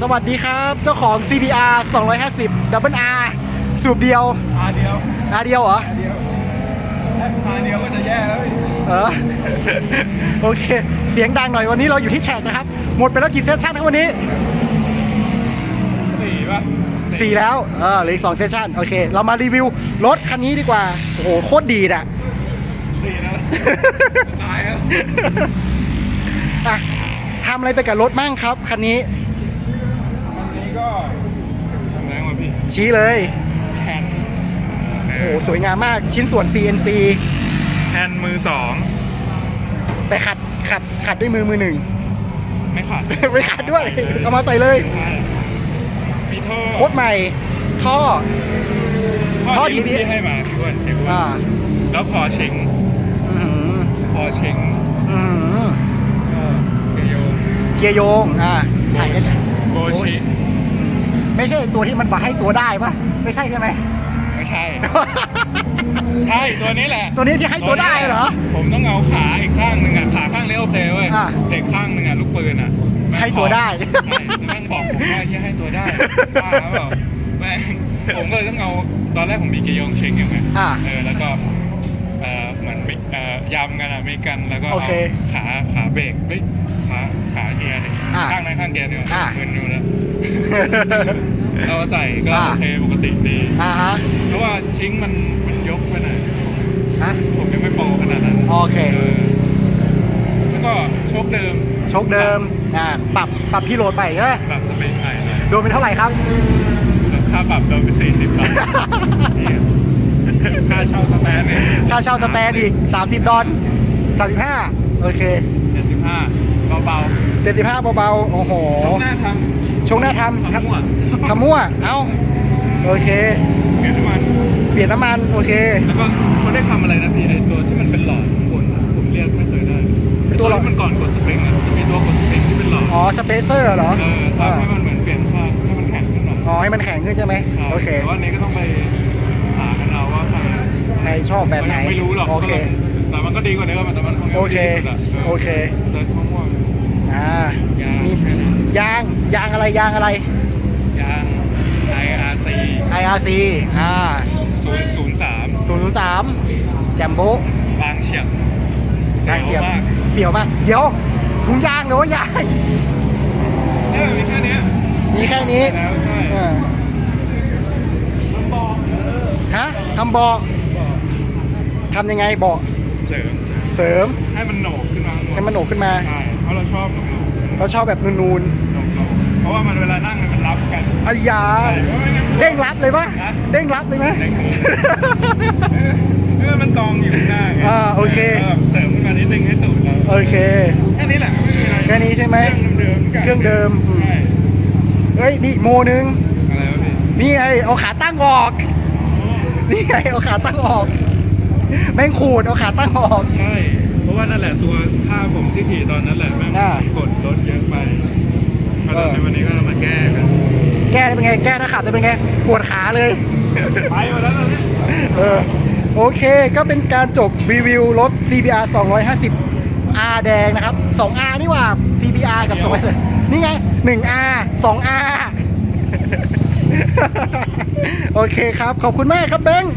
สวัสดีครับเจ้าของ CBR 250 Double R สูบเดียวพาเดียว R เดียวเหรอพาเดียวแค่พาเดียวก็จะแย่แล้วพี่เออ โอเค เสียงดังหน่อยวันนี้เราอยู่ที่แขกนะครับ หมดไปแล้วกี่เซสชั่นครับวันนี้สี่ป่ะสี่แล้ว เออเหลืออีกสองเซสชั่นโอเค เรามารีวิวรถคันนี้ดีกว่า โอ้โห โคตรดีดอะ สี่นะตายแล้ว อะทำอะไรไปกับรถมั่งครับ คันนี้วันนี้ ก็ทำแรงกว่าพี่ชี้เลยแฮนด์โอ้โหสวยงามมากชิ้นส่วน CNC แฮนด์มือสองแต่ขัดขัดขัดด้วยมือมือหนึ่ง ไม่ขาด ไม่ขัดด้วยเอามาใส่เลยใช่มีท่อโคตรใหม่ ท่อ ท่ท่ออดี DBS ที่ให้มาพี่อ้วนเจ๊อ้วนอ่าแล้วคอเชงอื้อหือคอเชงอื้อหือก็เกยโยเกียร์โยง อ่าถ่ายได้โบชิ ไม่ใช่ตัวที่มันบอกให้ตัวได้ปะไม่ใช่ใช่ไหม ไม่ใช่ ใช่ตัวนี้แหละ ตัวนี้ที่ให้ตัวได้เหรอ ผมต้องเอาขาอีกข้างหนึ่งอะขาข้างนี้โอเคเว้ยอะเด็กข้างหนึ่งอะลูกปืนอะแม่งให้ตัวได้ ใช่แม่งบอกผมว่าเฮียให้ตัวได้บ้าแล้วเปล่าแม่งผมก็เลยต้องเอาตอนแรกผมมีเกียร์ยองเชงอยู่ไงอะ เออแล้วก็ เออเหมือนมิเอ่อยำกันอะไม่กันแล้วก็โอเอาเคขาขาเบรกเฮ้ยขาขาเกียร์ดิอะข้างนั้นข้างเกียร์เนี่ยอะมึนอยู่แล้ว เอามาใส่ก็อะโอเคปกติดีอ่าฮะเพราะว่าชิงมันมันยกไปหน่อยฮะ ผมยังไม่โปรขนาดนั้นโอเคเออแล้วก็โชคเดิมโชคเดิมอ่าปรับปรับพี่โหลดใหม่ใช่ไหมปรับสเปคไทยเลยโดนเป็นเท่าไหร่ครับ ค่าปรับโดนเป็นสี่สิบบาทเนี่ยค่าเช่าสแตนเนี่ย ค่าเช่าสแตนอีก30ดอล35โอเคเจ็ดสิบห้าเบา75เบาๆโอ้โหๆหน้าทชงหน้าำทำครับทำมั่วทำมั่วเอ้าโอเคเงินทุกวันเปลี่ยนน้ำมันโอเค แล้วก็เขาได้ทำอะไรนะพี่ไอตัวที่มันเป็นหลอดข้างบนอะผมเรียกไม่เคยได้ตัวหลอด ที่มันก่อนกดสปริงอะจะมีตัวกดสปริงที่เป็นหลอดอ๋อสเปเซอร์เหรอเออทำให้มันเหมือนเปลี่ยนค่าให้มันแข็งขึ้นหน่อย อ๋อให้มันแข็งขึ้นใช่ไหมใช่โอเค แต่ว่าอันนี้ก็ต้องไปหากันเอาว่าใคร ใครชอบแบบไหนไม่รู้หรอกโอเค แต่มันก็ดีกว่าเดิมอะแต่มันโอเคโอเคเซิร์ชม่วงอ่าๆยางมีแค่นั้นยางยางอะไรยางอะไรยาง IRC IRC อ่า003 003แจมโบบางเฉียบเสียางยวเขียบมากเสียวมาก เดี๋ยวถุงยางหรือว่ายางเออมีแค่เนี้ยมีแค่นี้แล้วใช่เออมันบอกเออฮะทำเบาะบอก ทำยังไงเบาะเสริมเสริมให้มันโหนกขึ้นมาให้มันโหนกขึ้นมาใช่เพราะเราชอบโหนกๆเราชอบแบบนูนโหนกๆเพราะว่ามันเวลานั่งเนี่ยมันรับกันๆอายาใช่เพราะไม่งั้นเด้งรับเลยปะฮะเด้งรับเลยไหมเด้งเลยเออเออมันกองอยู่ข้างหน้าไงอ่าโอเคเสริมขึ้นมานิดนึงให้ตูดเราโอเคแค่นี้แหละไม่มีอะไรแค่นี้ใช่ไหมเครื่องเดิมๆเครื่องเดิมใช่เฮ้ยนี่อีกโมนึงอะไรวะพี่นี่ไงเอาขาตั้งออก นี่ไงเอาขาตั้งออก แม่งขูดเอาขาตั้งออก ใช่ เพราะว่านั่นแหละตัวท่าผมที่ขี่ตอนนั้นแหละแม่งอ่า กดรถเยอะไปก็ตอนเออในวันนี้ก็มาแก้กันแก้ได้เป็นไง แก้ถ้าขาดจะเป็นไง ปวดขาเลย ไปหมดแล้วตอนนี้ เออโอเคก็เป็นการจบรีวิวรถ CBR 250 R แดงนะครับ 2R นี่หว่า CBR กับ2นี่ไง 1R 2R โอเคครับ ขอบคุณมากครับเบงค์